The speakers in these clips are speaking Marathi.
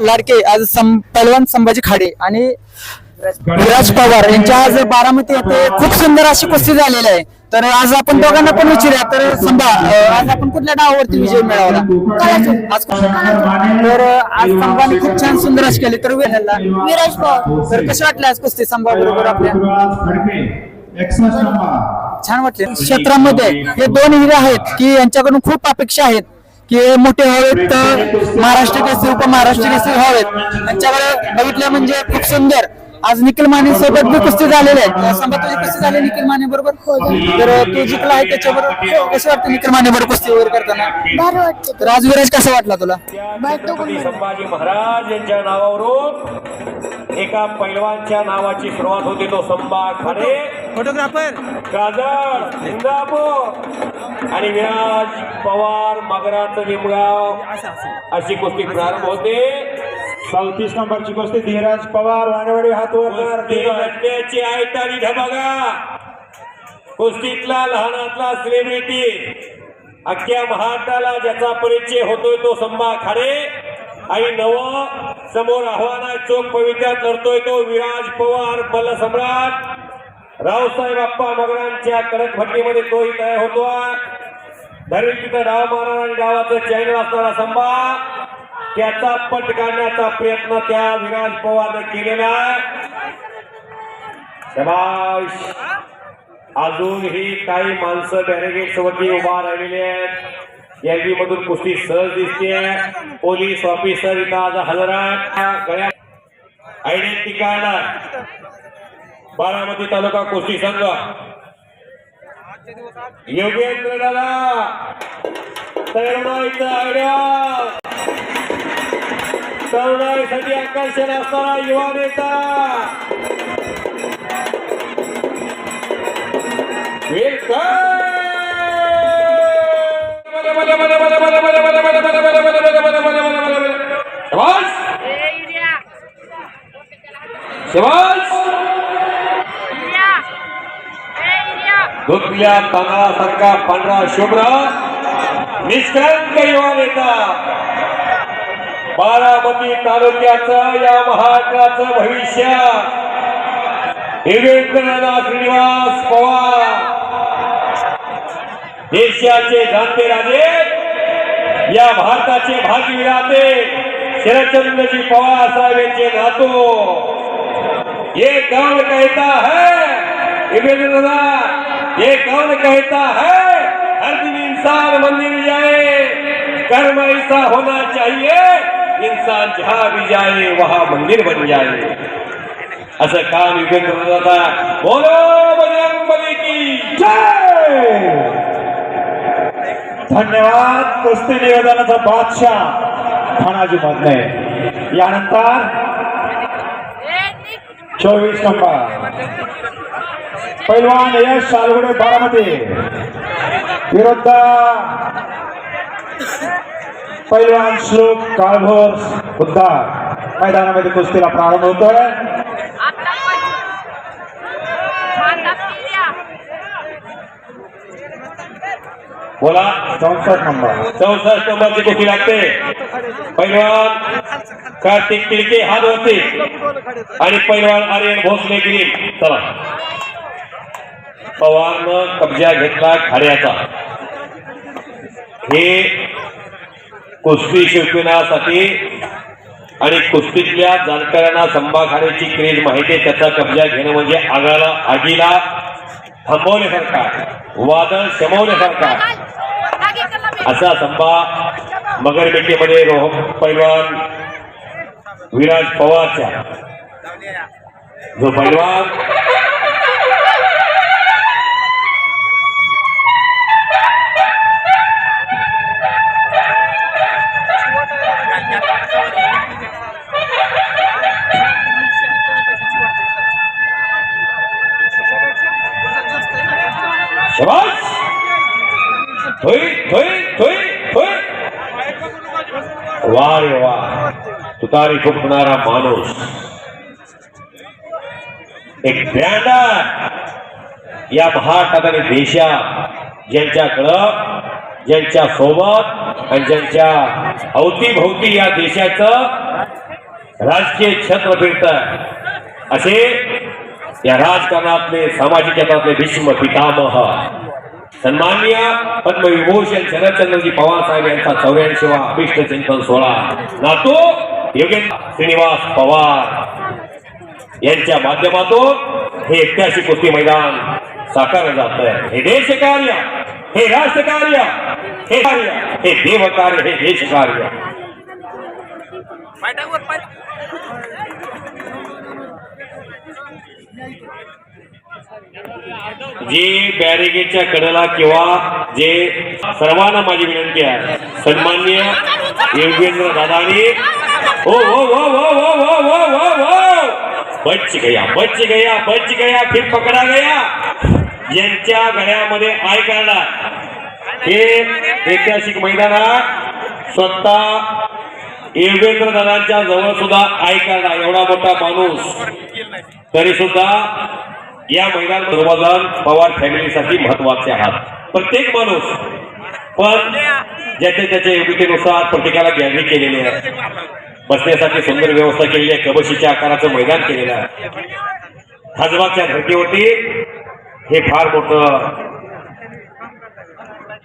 लाडके आज सं- पैलवान संभाजी खाडे आणि विराज पवार यांच्या आज बारामती येथे खूप सुंदर अशी कुस्ती झालेली आहे. तर आज आपण दोघांना पण विचारूया. तर संभा अं, आज आपण कुठल्या डावावरती विजय मिळवला? आज तर आज संभाने खूप छान सुंदर अशी केली. तर विराज पवार. तर कशी वाटली आज कुस्ती संभा बरोबर आपल्या? छान वाटले. क्षेत्रामध्ये हे दोन हिरे आहेत की यांच्याकडून खूप अपेक्षा आहेत. की मोठे व्हावेत तर महाराष्ट्र केसरी उप महाराष्ट्र केसरी व्हावेत यांच्याकडे बघितलं म्हणजे खूप सुंदर. आज निखिल माने सोबत बी कुस्ती झालेली आहे. संभा तुझी कुस्ती झाली निखिल माने बरोबर? तर तू जिंकला आहे त्याच्याबरोबर कसं वाटतं निखिल माने बरोबर कुस्ती वगैरे करताना? तर आज विराज कसा वाटला तुला? संभाजी महाराज यांच्या नावावरून एका पैलवानच्या नावाची सुरुवात होती. तो संभा खाडे फोटोग्राफर काजळ इंदापूर आणि विराज पवार मगराचं निमगाव. अशी कुस्ती प्रारंभ होते. चौतीस नंबरची कुस्ती धीरज पवार वाणेवाडी हात वर कर. कुस्ती घडण्याची आयतारी ढबगा कुस्तीतला लहानातला सेलिब्रिटी अख्ख्या महाराष्ट्राला ज्याचा परिचय होतोय तो संभा खाडे. आणि नव समोर आव्हाना चोख पवित्र्यात लढतोय तो विराज पवार मल्ल सम्राट. रावसाहेब अप्पा मगरांच्या कडक भट्टीमध्ये तोही तयार होतो धरेल तिथं डाव मारणार आणि डावाचं चॅनल असणारा संभा त्याचा पट काढण्याचा प्रयत्न त्या विराज पवारनं केलेला आहे. शबाश अजूनही काही माणसं बॅरिगेट वरती उभा राहिलेली आहेत. एलबी मधून कुस्ती सहज दिसते पोलीस ऑफिसर इथं आज हजर आहेत. गळ्या आयडेंटिटी कार्ड बारामती तालुका कुस्ती संघ. योगेंद्र दादा तरुणाईचं आयडिया. तरुणाईसाठी आकर्षण असणारा युवा नेता. धुतल्या तांदळासारखा पांढरा शुभ्र निष्क्रांत युवा नेता. बारामती तालुक्याचं या महाराष्ट्राचं भविष्य. हिरेंद्रनाथ श्रीनिवास पवार. देशाचे जाणते राजे या भारताचे भागविराते शरदचंद्रजी पवार साहेब यांचे नातू ये कौन कहता है हिरेंद्रनाथ. ये कौन कहता है? हर दिन इंसान मंदिर जाए कर्म ऐसा होना चाहिए इंसान जहाँ भी जाए वहाँ मंदिर बन जाए। असं काम युगेंद्र बोलो बजरंग बली की जय! धन्यवाद कुस्ती निवेदनाचा बादशाह थाना थानाजी मधले यानंतर चोवीस नंबर। पैलवान यश सालगुडे बारामती. विरुद्ध पैलवान श्लोक काळभोर उद्धार. मैदानामध्ये कुस्तीला प्रारंभ होतोय. बोला चौसष्ट नंबर. चौसष्ट नंबरची कुस्ती लागते. पैलवान कार्तिक तिळके हात होते आणि पैलवान आर्यन भोसले गिरी चला. पवारनं कब्जा घेतला खाड्याचा हे कुस्ती शिकविण्यासाठी आणि कुस्तीतल्या जाणकारांना संभा खाड्याची क्रेज माहिती त्याचा कब्जा घेणं म्हणजे आगाला आगीला थांबवण्यासारखा वादळ शमवण्यासारखा असा संभा मगरबेटीमध्ये रोहन पैलवान विराज पवारच्या जो पैलवान वा रे वा! तुतारी ठोकणारा माणूस. एक ब्रँडर! या महाराष्ट्रात आणि देशात ज्यांच्याकडं ज्यांच्या सोबत आणि ज्यांच्या अवतीभोवती या देशाचं राजकीय छत्र फिरत असे या राजकारणातले सामाजिक क्षेत्रातले भीष्म पितामह. सन्माननीय पद्मविभूषण शरदचंद्रजी पवार साहेब यांचा चौऱ्याऐंशीवा अभिष्ट चिंतन सोहळा. नातो योगेंद्र श्रीनिवास पवार यांच्या माध्यमातून हे ऐतिहासिक कुस्ती मैदान साकारलं जात आहे. हे देश कार्य हे राष्ट्रकार्य हे कार्य हे देव कार्य हे देश कार्य जी बॅरिगेटच्या कडेला किंवा जे सर्वांना माझी विनंती आहे सन्माननीय योगेंद्र दादानी. हो हो हो हो हो हो हो हो हो, हो. बच गया बच गया बच गया फिर पकडा गया. यांच्या गळ्यामध्ये आय काढला हे ऐतिहासिक मैदानात स्वतः योगेंद्र दादांच्या जवळ सुद्धा आय काढला एवढा मोठा माणूस. तरी सुद्धा या मैदान सर्वजण पवार फॅमिलीसाठी महत्त्वाचे आहात. प्रत्येक माणूस पण ज्याच्या त्याच्या योग्यतेनुसार प्रत्येकाला गॅलरी केलेली आहे. बसण्यासाठी सुंदर व्यवस्था केलेली आहे. कबशीच्या आकाराचं मैदान केलेलं आहे. खासबागच्या धर्तीवरती हे फार मोठं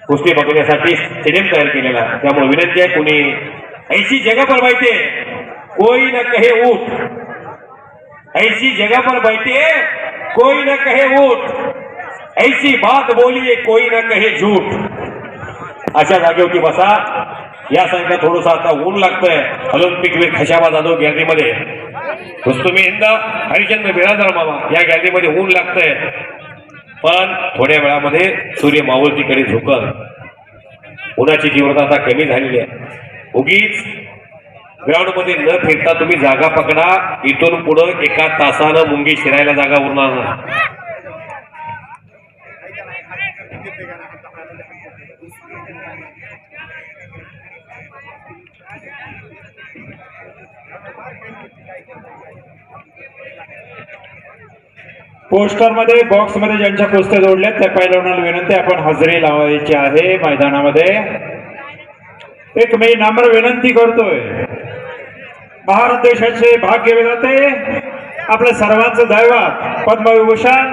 कुस्ती बघण्यासाठी स्टेडियम तयार केलेलं आहे. त्यामुळे विनंती आहे कोणी ऐशी जगह परवायचे कोई न कहे उठ ऐसी जगह पर बैठे कोई न कहे ऊट। ऐसी बात बोलिए कोई न कहे झूठ। अशा जागेवरती बसा। या संख्या थोडंसं आता ऊन लागतंय. ऑलिम्पिक वीर खशाबा जाधव गॅलरीमध्ये. तुम्ही हिंदा हरिचंद्र बिराजदार मामा या गॅलरीमध्ये ऊन लागतंय. पण थोड्या वेळामध्ये सूर्य मावळतीकडे झुकत. उन्हाची तीव्रता आता कमी झालेली आहे. उगीच ग्राउंडमध्ये न फिरता तुम्ही जागा पकडा. इथून पुढं एका तासानं मुंगी शिरायला जागा उरणार नाही. पोस्टरमध्ये बॉक्समध्ये ज्यांच्या कुस्त्या जोडल्यात त्या पैलवानाला विनंती आपण हजेरी लावायची आहे मैदानामध्ये. एक मी नम्र विनंती करतोय. भारत देशाचे भाग्य विधाते. आपल्या सर्वांचं दैवत पद्मविभूषण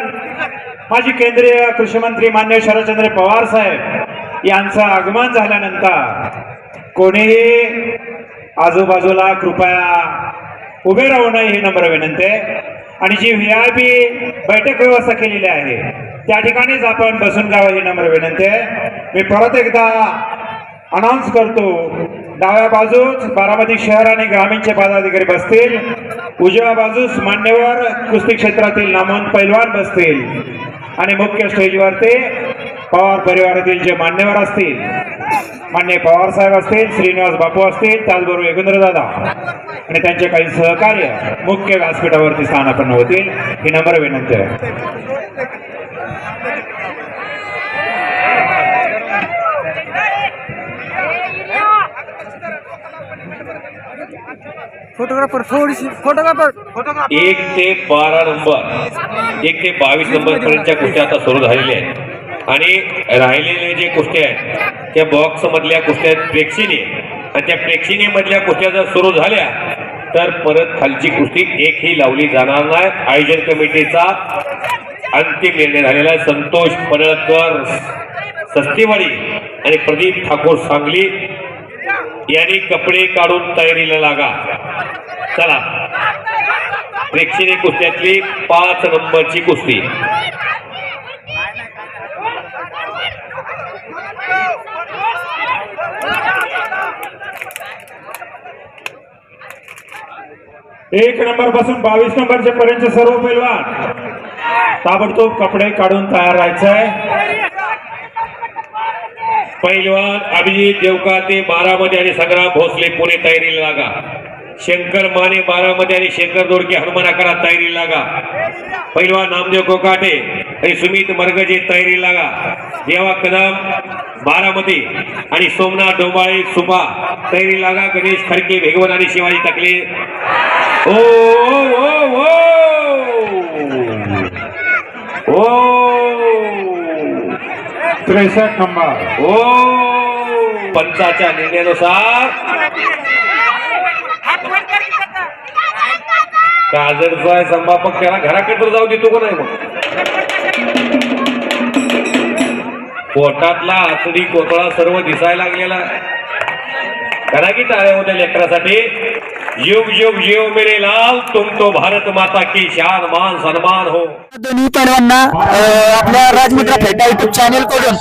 माजी केंद्रीय कृषी मंत्री मान्य शरदचंद्र पवार साहेब यांचं आगमन झाल्यानंतर कोणीही आजूबाजूला कृपया उभे राहू नये ही नम्र विनंती आहे. आणि जी व्ही आय पी बैठक व्यवस्था केलेली आहे त्या ठिकाणीच आपण बसून जावं ही नम्र विनंती आहे. मी परत एकदा अनाऊन्स करतो डाव्या बाजूस बारामती शहर आणि ग्रामीणचे पदाधिकारी बसतील. उजव्या बाजूस मान्यवर कुस्ती क्षेत्रातील नामवंत पैलवान बसतील. आणि मुख्य स्टेजवरती पवार परिवारातील जे मान्यवर असतील मान्य पवार साहेब असतील श्रीनिवास बापू असतील त्याचबरोबर योगेंद्र दादा आणि त्यांचे काही सहकार्य मुख्य व्यासपीठावरती स्थानापन्न होतील ही नम्र विनंती आहे. फोटोग्राफर थोडीशी फोटोग्राफर एक ते बारा नंबर एक ते बावीस नंबर पर्यंतच्या गोष्टी आता सुरू झालेल्या आहेत. आणि राहिलेले जे कुस्त्या आहेत त्या बॉक्स मधल्या कुस्त्या आहेत प्रेक्षिणी आणि त्या प्रेक्षिणीमधल्या कुस्त्या जर सुरू झाल्या तर परत खालची कुस्ती एकही लावली जाणार नाही. आयोजन कमिटीचा अंतिम निर्णय झालेला आहे. संतोष पडळकर सस्तीवाडी आणि प्रदीप ठाकूर सांगली यांनी कपडे काढून तयारीला लागा. चला. प्रेक्षणीय कुस्त्यातली पाच नंबरची कुस्ती. एक नंबरपासून बावीस नंबरच्या पर्यंत सर्व पैलवान. ताबडतोब कपडे काढून तयार राहायचंय. पैलवान अभिजित देवकाते बारामती आणि संग्राम भोसले पुणे तयारीला लागा. शंकर माने बारामती आणि शंकर दोडके हनुमान आकारा तयारीला लागा. पैलवान नामदेव कोकाटे आणि सुमित मरगजे तयारी लागा. देवा कदम बारामती आणि सोमनाथ डोंबाळे सुभा तयारी लागा. गणेश खडके भेगवन आणि शिवाजी टाकले ओ ओ ओ ओ ओ त्रेसष्ट नंबर. ओ! पंचाच्या निर्णयानुसार काजडचा आहे संभापक त्याला घराकडे तर जाऊ देतो का नाही मग? पोटातला आतडी कोतळा सर्व दिसायला लागलेला आहे. करा की टाळ्या होत्या लेकरासाठी. युग युग जीव मेरे लाल तुम तो भारत माता की शान मान सन्मान हो। दोन्ही पैलवांना आपल्या राजमित्र फेटा युट्यूब चॅनेल कडून.